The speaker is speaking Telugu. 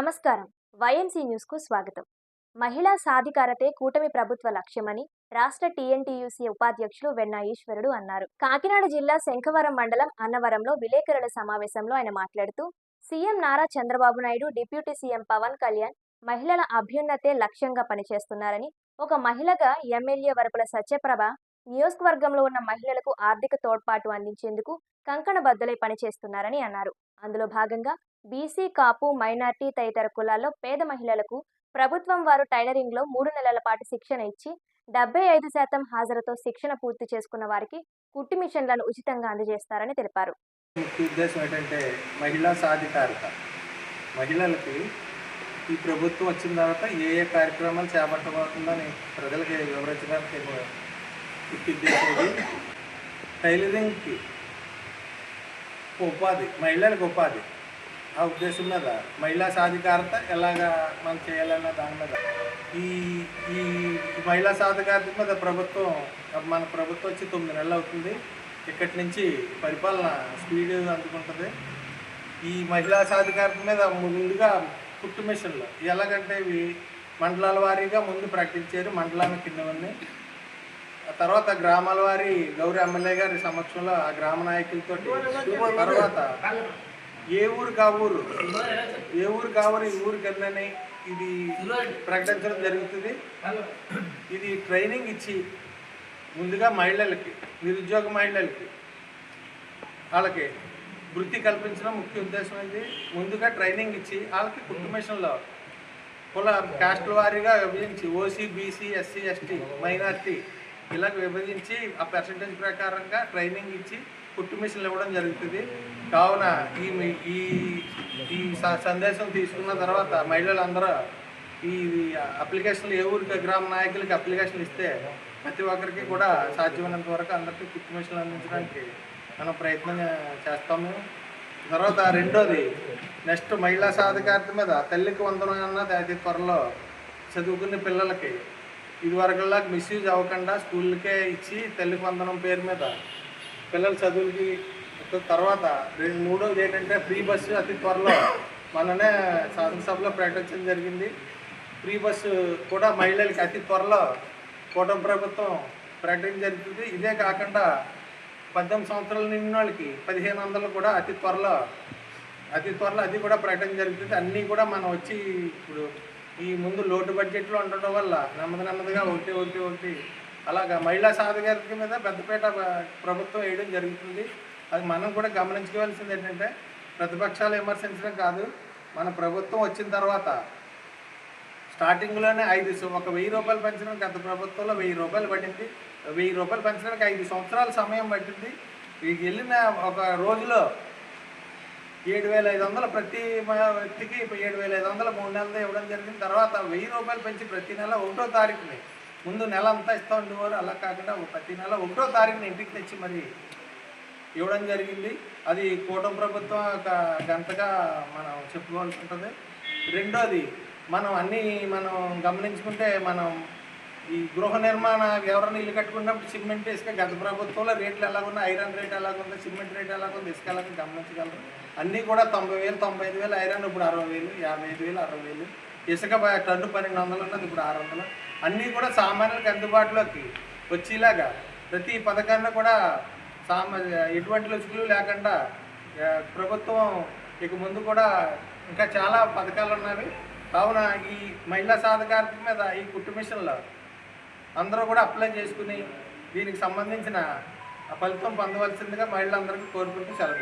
నమస్కారం. వైఎన్సీ న్యూస్కు స్వాగతం. మహిళా సాధికారతే కూటమి ప్రభుత్వ లక్ష్యమని రాష్ట్ర టీఎన్టీయూసీ ఉపాధ్యక్షులు వెన్నా ఈశ్వరుడు అన్నారు. కాకినాడ జిల్లా శంఖవరం మండలం అన్నవరంలో విలేకరుల సమావేశంలో ఆయన మాట్లాడుతూ CM Nara Chandrababu Naidu deputy CM Pavan Kalyan మహిళల అభ్యున్నతే లక్ష్యంగా పనిచేస్తున్నారని ఒక మహిళగా ఎమ్మెల్యే వరపుల సత్యప్రభ నియోజకవర్గంలో ఉన్న మహిళలకు ఆర్థిక తోడ్పాటు అందించేందుకు కంకణ బద్దలై పనిచేస్తున్నారని అన్నారు. అందులో భాగంగా బీసీ కాపు మైనార్టీ తదితర కులాల్లో పేద మహిళలకు ప్రభుత్వం వారు టైలరింగ్లో మూడు నెలల పాటు శిక్షణ ఇచ్చి డెబ్బై ఐదు శాతం హాజరుతో శిక్షణ పూర్తి చేసుకున్న వారికి కుట్టి మిషన్లను ఉచితంగా అందజేస్తారని తెలిపారు. ముఖ్య ఉద్దేశం ఏంటంటే మహిళా సాధికారత. మహిళలకి ఈ ప్రభుత్వం వచ్చిన తర్వాత ఏ ఏ కార్యక్రమాలు చేపట్టబోతుందని ప్రజలకి వివరించడానికి ముఖ్య ఉద్దేశం టైలరింగ్కి ఉపాధి మహిళలకు ఉపాధి. ఆ ఉద్దేశం మీద మహిళా సాధికారత ఎలాగా మనం చేయాలన్న దాని మీద. ఈ ఈ మహిళా సాధికారత మీద ప్రభుత్వం మన ప్రభుత్వం వచ్చి తొమ్మిది నెలలు అవుతుంది. ఇక్కడి నుంచి పరిపాలన స్పీడ్ అందుకుంటుంది. ఈ మహిళా సాధికారత మీద ముందుగా పుట్టు మిషన్లు ఎలాగంటే ఇవి మండలాల వారీగా ముందు ప్రకటించారు మండలాల కిందవన్నీ ఆ తర్వాత గ్రామాల వారి గౌరీ ఎమ్మెల్యే గారి సమక్షంలో ఆ గ్రామ నాయకులతో తర్వాత ఏ ఊరు కా ఊరు? ఏ ఊరు కావాలి ఈ ఊరు కిందని ఇది ప్రకటించడం జరుగుతుంది. ఇది ట్రైనింగ్ ఇచ్చి ముందుగా మహిళలకి నిరుద్యోగ మహిళలకి వాళ్ళకి వృత్తి కల్పించడం ముఖ్య ఉద్దేశం ఏంటి ముందుగా ట్రైనింగ్ ఇచ్చి వాళ్ళకి కుట్టు మిషన్లో కుల కాస్ట్ల వారీగా విభజించి OC BC SC ST minority ఇలాగ విభజించి ఆ పర్సంటేజ్ ప్రకారంగా ట్రైనింగ్ ఇచ్చి కుట్టు మిషన్లు ఇవ్వడం జరుగుతుంది. కావున ఈ ఈ ఈ స- సందేశం తీసుకున్న తర్వాత మహిళలందరూ ఈ అప్లికేషన్లు ఏ ఊరికి గ్రామ నాయకులకి అప్లికేషన్లు ఇస్తే ప్రతి ఒక్కరికి కూడా సాధ్యమైనంత వరకు అందరికీ కుట్టు మిషన్లు అందించడానికి మనం ప్రయత్నం చేస్తాము. తర్వాత రెండోది నెక్స్ట్ మహిళా సాధికారత మీద తల్లికి వందనం అన్నది అతి త్వరలో చదువుకునే పిల్లలకి ఇదివరకులా మిస్యూజ్ అవ్వకుండా స్కూల్కే ఇచ్చి తల్లికి వందనం పేరు మీద పిల్లల చదువులకి తర్వాత రెండు మూడోది ఏంటంటే ఫ్రీ బస్సు అతి త్వరలో మననే శాసనసభలో ప్రకటించడం జరిగింది. ఫ్రీ బస్సు కూడా మహిళలకి అతి త్వరలో కూటమి ప్రభుత్వం ప్రకటించడం జరుగుతుంది. ఇదే కాకుండా పద్దెనిమిది సంవత్సరాలు నిండిన వాళ్ళకి పదిహేను వందలు కూడా అతి త్వరలో అతి త్వరలో అది కూడా ప్రకటన జరుగుతుంది. అన్నీ కూడా మనం వచ్చి ఇప్పుడు ఈ ముందు లోటు బడ్జెట్లో ఉండడం వల్ల నెమ్మది నెమ్మదిగా ఒకటి ఒకటి ఒకటి అలాగా మహిళా సాధికారత మీద పెద్దపేట ప్రభుత్వం వేయడం జరుగుతుంది. అది మనం కూడా గమనించుకోవాల్సింది ఏంటంటే ప్రతిపక్షాలు విమర్శించడం కాదు. మన ప్రభుత్వం వచ్చిన తర్వాత స్టార్టింగ్లోనే ఐదు ఒక వెయ్యి రూపాయలు పెంచడానికి గత ప్రభుత్వంలో వెయ్యి రూపాయలు పడింది. వెయ్యి రూపాయలు పెంచడానికి ఐదు సంవత్సరాల సమయం పట్టింది. వీటికి వెళ్ళిన ఒక రోజులో ఏడు వేల ఐదు వందలు ప్రతి వ్యక్తికి ఇప్పుడు ఏడు వేల ఐదు వందలు మూడు నెలలు ఇవ్వడం జరిగింది. తర్వాత వెయ్యి రూపాయలు పెంచి ప్రతి నెల ఒకటో తారీఖుని. ముందు నెల అంతా ఇస్తూ ఉండేవారు అలా కాకుండా ప్రతి నెల ఒకటో తారీఖుని ఇంటికి తెచ్చి మరి ఇవ్వడం జరిగింది. అది కూటమి ప్రభుత్వం ఒక గంటగా మనం చెప్పుకోవాల్సి ఉంటుంది. రెండోది మనం అన్నీ మనం గమనించుకుంటే మనం ఈ గృహ నిర్మాణ ఎవరైనా ఇల్లు కట్టుకున్నప్పుడు సిమెంట్ ఇసుక గత ప్రభుత్వంలో రేట్లు ఎలాగున్నా ఐరన్ రేట్ ఎలాగుంది సిమెంట్ రేట్ ఎలాగుంది ఇసుక ఎలాగో గమనించగలరు. అన్నీ కూడా తొంభై వేలు తొంభై ఐదు వేలు ఐరన్ ఇప్పుడు అరవై వేలు యాభై ఐదు వేలు అరవై వేలు. ఇసుక టన్ను పన్నెండు వందలు ఉన్నది ఇప్పుడు ఆరు వందలు. అన్నీ కూడా సామాన్యులకు అందుబాటులోకి వచ్చేలాగా ప్రతి పథకాన్ని కూడా సామా ఎటువంటి లుచుకులు లేకుండా ప్రభుత్వం ఇక ముందు కూడా ఇంకా చాలా పథకాలు ఉన్నవి. కావున ఈ మహిళా సాధికారత మీద ఈ కుట్టు మిషన్లో అందరూ కూడా అప్లై చేసుకుని దీనికి సంబంధించిన ఫలితం పొందవలసిందిగా మహిళలందరికీ కోరుకుంటూ సెలవు